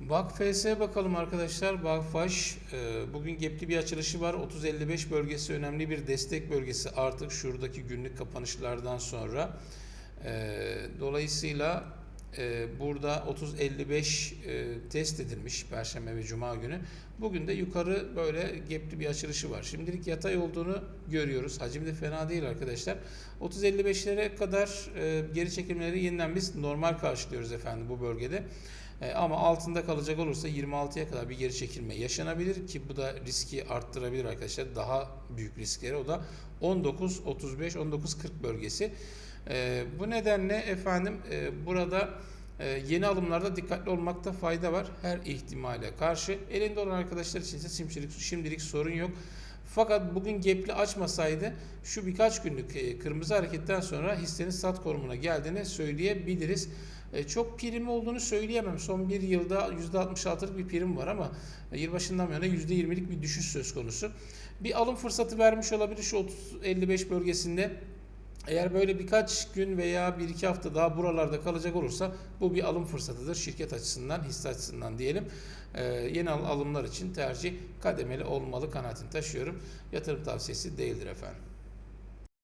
BakFS'e bakalım arkadaşlar. BakFaş e, bugün gepli bir açılışı var. 30-55 bölgesi önemli bir destek bölgesi artık şuradaki günlük kapanışlardan sonra. E, Dolayısıyla burada 30-55 e, test edilmiş Perşembe ve Cuma günü. Bugün de yukarı böyle gepli bir açılışı var. Şimdilik yatay olduğunu görüyoruz. Hacim de fena değil arkadaşlar. 30-55'lere kadar e, geri çekilmeleri yeniden biz normal karşılıyoruz efendim bu bölgede. E, ama altında kalacak olursa 26'ya kadar bir geri çekilme yaşanabilir ki bu da riski arttırabilir arkadaşlar. Daha büyük riskleri o da 19 35 19 40 bölgesi. E, bu nedenle efendim e, burada e, yeni alımlarda dikkatli olmakta fayda var her ihtimale karşı. Elinde olan arkadaşlar için ise şimdilik, şimdilik sorun yok. Fakat bugün gepli açmasaydı şu birkaç günlük e, kırmızı hareketten sonra hissenin sat konumuna geldiğini söyleyebiliriz. E, Çok prim olduğunu söyleyemem. Son bir yılda %66'lık bir prim var ama e, yılbaşından yana %20'lik bir düşüş söz konusu. Bir alım fırsatı vermiş olabilir şu 30-55 bölgesinde. Eğer böyle birkaç gün veya bir iki hafta daha buralarda kalacak olursa bu bir alım fırsatıdır şirket açısından, hisse açısından diyelim. Ee, yeni al- alımlar için tercih kademeli olmalı kanaatini taşıyorum. Yatırım tavsiyesi değildir efendim.